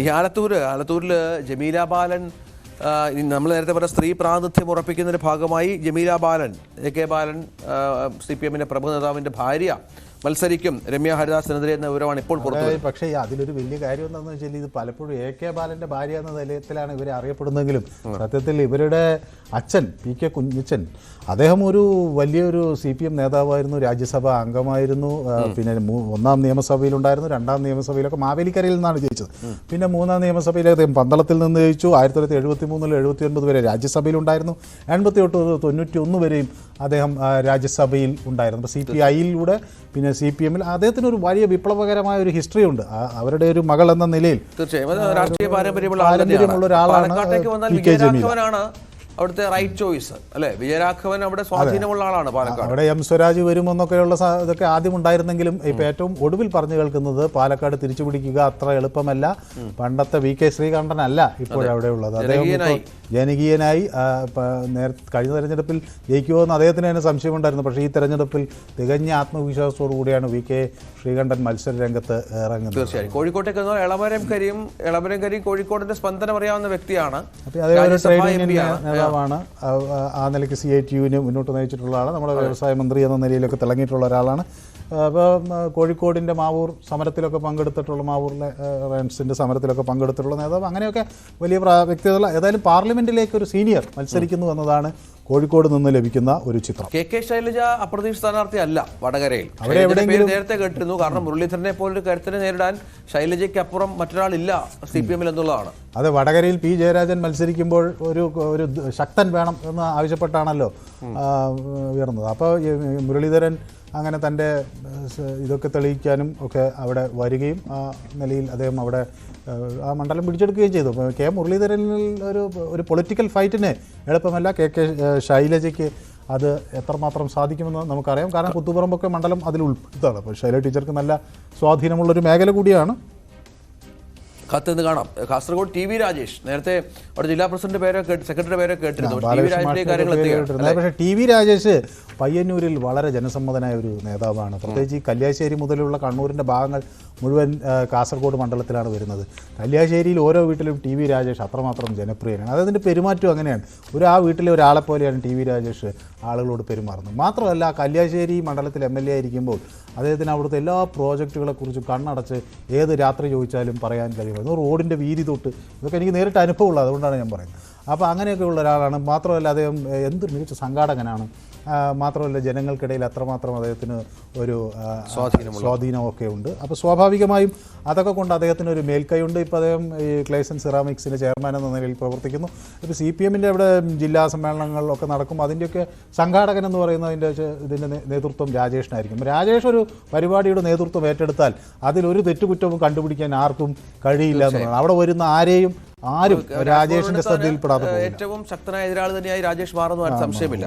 ഈ ആലത്തൂർ ആലത്തൂരിൽ ജമീല ബാലൻ നമ്മൾ നേരത്തെ പറഞ്ഞ സ്ത്രീ പ്രാതിനിധ്യം ഉറപ്പിക്കുന്നതിന്റെ ഭാഗമായി Jameela Balan A K Balan C P എമ്മിന്റെ പ്രമുഖ നേതാവിന്റെ ഭാര്യ മത്സരിക്കും. രമ്യ ഹരിദാസിനെതിരെ എന്ന വിവരമാണ് ഇപ്പോൾ പുറത്തു പക്ഷേ അതിലൊരു വലിയ കാര്യം എന്താണെന്ന് വെച്ചാൽ ഇത് പലപ്പോഴും എ കെ ബാലന്റെ ഭാര്യ എന്ന നിലയത്തിലാണ് ഇവരെ അറിയപ്പെടുന്നെങ്കിലും സത്യത്തിൽ ഇവരുടെ അച്ഛൻ പി കെ കുഞ്ഞച്ചൻ അദ്ദേഹം ഒരു വലിയൊരു സി പി എം നേതാവായിരുന്നു രാജ്യസഭ അംഗമായിരുന്നു പിന്നെ ഒന്നാം നിയമസഭയിലുണ്ടായിരുന്നു രണ്ടാം നിയമസഭയിലൊക്കെ മാവേലിക്കരയിൽ നിന്നാണ് ജയിച്ചത്. പിന്നെ മൂന്നാം നിയമസഭയിൽ അദ്ദേഹം പന്തളത്തിൽ നിന്ന് ജയിച്ചു ആയിരത്തി തൊള്ളായിരത്തി എഴുപത്തി മൂന്നിൽ എഴുപത്തി ഒൻപത് വരെ രാജ്യസഭയിലുണ്ടായിരുന്നു എൺപത്തി എട്ട് തൊണ്ണൂറ്റി ഒന്ന് വരെയും അദ്ദേഹം രാജ്യസഭയിൽ ഉണ്ടായിരുന്നു. അപ്പോൾ സി പി ഐയിലൂടെ പിന്നെ സി പി എമ്മിൽ അദ്ദേഹത്തിന് ഒരു വലിയ വിപ്ലവകരമായ ഒരു ഹിസ്റ്ററി ഉണ്ട്. അവരുടെ ഒരു മകൾ എന്ന നിലയിൽ തീർച്ചയായും. പാരമ്പര്യമുള്ള. ഒരാളാണ് അവിടുത്തെ റൈറ്റ് ചോയ്സ് അല്ലെ? വിജയരാഘവൻ അവിടെ സ്വാധീനമുള്ള ആളാണ് പാലക്കാട്. അവിടെ എം സ്വരാജ് വരുമെന്നൊക്കെയുള്ള ഇതൊക്കെ ആദ്യം ഉണ്ടായിരുന്നെങ്കിലും ഇപ്പൊ ഏറ്റവും ഒടുവിൽ പറഞ്ഞു കേൾക്കുന്നത് പാലക്കാട് തിരിച്ചു പിടിക്കുക അത്ര എളുപ്പമല്ല. പണ്ടത്തെ വി കെ ശ്രീകണ്ഠൻ അല്ല ഇപ്പോഴവിടെ ഉള്ളത്. അദ്ദേഹം ഇപ്പോൾ ജനകീയനായി. പ- കഴിഞ്ഞ തെരഞ്ഞെടുപ്പിൽ ജയിക്കുമോ എന്ന് അദ്ദേഹത്തിന് തന്നെ സംശയമുണ്ടായിരുന്നു. പക്ഷേ ഈ തെരഞ്ഞെടുപ്പിൽ തികഞ്ഞ ആത്മവിശ്വാസത്തോടു കൂടിയാണ് വി കെ ശ്രീകണ്ഠൻ മത്സര രംഗത്ത് ഇറങ്ങുന്നത്. തീർച്ചയായും. കോഴിക്കോട്ടേക്ക് വന്നാൽ എളമരം കരിയും എളമരം കരി കോഴിക്കോടിന്റെ സ്പന്ദനം അറിയാവുന്ന വ്യക്തിയാണ്. ആ- ആ നിലയ്ക്ക് സി ഐ ടി യുവിനെ മുന്നോട്ട് നയിച്ചിട്ടുള്ള ആളാണ് നമ്മുടെ വ്യവസായ മന്ത്രി എന്ന നിലയിലൊക്കെ തിളങ്ങിയിട്ടുള്ള ഒരാളാണ്. അപ്പോൾ കോഴിക്കോടിന്റെ മാവൂർ സമരത്തിലൊക്കെ പങ്കെടുത്തിട്ടുള്ള മാവൂറിലെ റൺസിന്റെ സമരത്തിലൊക്കെ പങ്കെടുത്തിട്ടുള്ള നേതാവ്. അങ്ങനെയൊക്കെ വലിയ പ്രാ- വ്യക്തികൾ ഏതായാലും പാർലമെന്റിലേക്ക് ഒരു സീനിയർ മത്സരിക്കുന്നു എന്നതാണ് കോഴിക്കോട് നിന്ന് ലഭിക്കുന്ന ഒരു ചിത്രം. കെ കെ ശൈലജ അപ്രതീക്ഷ സ്ഥാനാർത്ഥി അല്ല വടകരയിൽ. നേരത്തെ കേട്ടിരുന്നു. കാരണം മുരളീധരനെ പോലൊരു കരുത്തിനെ നേരിടാൻ ശൈലജയ്ക്ക് അപ്പുറം മറ്റൊരാളില്ല സി പി എമ്മിൽ എന്നുള്ളതാണ്. അതെ വടകരയിൽ പി ജയരാജൻ മത്സരിക്കുമ്പോൾ ഒരു ഒരു ശക്തൻ വേണം എന്ന് ആവശ്യപ്പെട്ടാണല്ലോ ഉയർന്നത്. അപ്പോൾ മുരളീധരൻ അങ്ങനെ തന്റെ ഇതൊക്കെ തെളിയിക്കാനും ഒക്കെ അവിടെ വരികയും ആ നിലയിൽ അദ്ദേഹം അവിടെ ആ മണ്ഡലം പിടിച്ചെടുക്കുകയും ചെയ്തു. കെ മുരളീധരനിൽ ഒരു ഒരു പൊളിറ്റിക്കൽ ഫൈറ്റിന് എളുപ്പമല്ല. കെ കെ ശൈലജയ്ക്ക് അത് എത്രമാത്രം സാധിക്കുമെന്ന് നമുക്കറിയാം. കാരണം കുത്തുപറമ്പൊക്കെ മണ്ഡലം അതിൽ ഉൾപ്പെടുത്താണ്. അപ്പോൾ ശൈല ടീച്ചർക്ക് നല്ല സ്വാധീനമുള്ളൊരു മേഖല കൂടിയാണ്. കത്ത് കാണാം. Kasaragod T V Rajesh. നേരത്തെ അവിടെ ജില്ലാ പ്രസിഡന്റ് പേരോ കേട്ട് സെക്രട്ടറി പേരോ കേട്ടിരുന്നു. ടി വി രാജേഷിന്റെ കാര്യങ്ങൾ എത്തുകയാണ് പക്ഷേ ടി വി രാജേഷ് പയ്യന്നൂരിൽ വളരെ ജനസമ്മതനായ ഒരു നേതാവാണ്. പ്രത്യേകിച്ച് ഈ കല്യാശ്ശേരി മുതലുള്ള കണ്ണൂരിന്റെ ഭാഗങ്ങൾ മുഴുവൻ കാസർഗോഡ് മണ്ഡലത്തിലാണ് വരുന്നത്. കല്യാശ്ശേരിയിൽ ഓരോ വീട്ടിലും ടി വി രാജേഷ് അത്രമാത്രം ജനപ്രിയനാണ്. അതതിന്റെ പെരുമാറ്റം അങ്ങനെയാണ്. ഒരു ആ വീട്ടിലെ ഒരാളെ പോലെയാണ് ടി വി രാജേഷ് ആളുകളോട് പെരുമാറുന്നത് മാത്രമല്ല കല്യാശ്ശേരി മണ്ഡലത്തിൽ എം എൽ എ ആയിരിക്കുമ്പോൾ അദ്ദേഹത്തിന് അവിടുത്തെ എല്ലാ പ്രോജക്റ്റുകളെക്കുറിച്ചും കണ്ണടച്ച് ഏത് രാത്രി ചോദിച്ചാലും പറയാൻ കഴിയുമായിരുന്നു റോഡിന്റെ വീതി തൊട്ട് ഇതൊക്കെ എനിക്ക് നേരിട്ട് അനുഭവമുള്ളത് അതുകൊണ്ടാണ് ഞാൻ പറയുന്നത്. അപ്പോൾ അങ്ങനെയൊക്കെയുള്ള ഒരാളാണ്. മാത്രമല്ല അദ്ദേഹം എന്ത് എന്തൊരു മികച്ച സംഘാടകനാണ്. മാത്രമല്ല ജനങ്ങൾക്കിടയിൽ അത്രമാത്രം അദ്ദേഹത്തിന് ഒരു സ്വാധീനം സ്വാധീനമൊക്കെ ഉണ്ട് അപ്പോൾ സ്വാഭാവികമായും അതൊക്കെ കൊണ്ട് അദ്ദേഹത്തിന് ഒരു മേൽക്കൈയുണ്ട്. ഇപ്പോൾ അദ്ദേഹം ഈ ക്ലേസൻ സിറാമിക്സിന്റെ ചെയർമാൻ എന്ന നിലയിൽ പ്രവർത്തിക്കുന്നു. ഇപ്പോൾ സി പി എമ്മിന്റെ അവിടെ ജില്ലാ സമ്മേളനങ്ങളിലൊക്കെ നടക്കും അതിന്റെയൊക്കെ സംഘാടകൻ എന്ന് പറയുന്നതിന്റെ ഇതിന്റെ നേതൃത്വം രാജേഷിനായിരിക്കും. രാജേഷ് ഒരു പരിപാടിയുടെ നേതൃത്വം ഏറ്റെടുത്താൽ അതിലൊരു തെറ്റുകുറ്റവും കണ്ടുപിടിക്കാൻ ആർക്കും കഴിയില്ല എന്നുള്ളതാണ്. അവിടെ വരുന്ന ആരെയും ആരും രാജേഷിന്റെ ശ്രദ്ധയിൽപ്പെടാതെ ഏറ്റവും ശക്തനായ എതിരാളി തന്നെയായി രാജേഷ് മാറുന്നു സംശയമില്ല.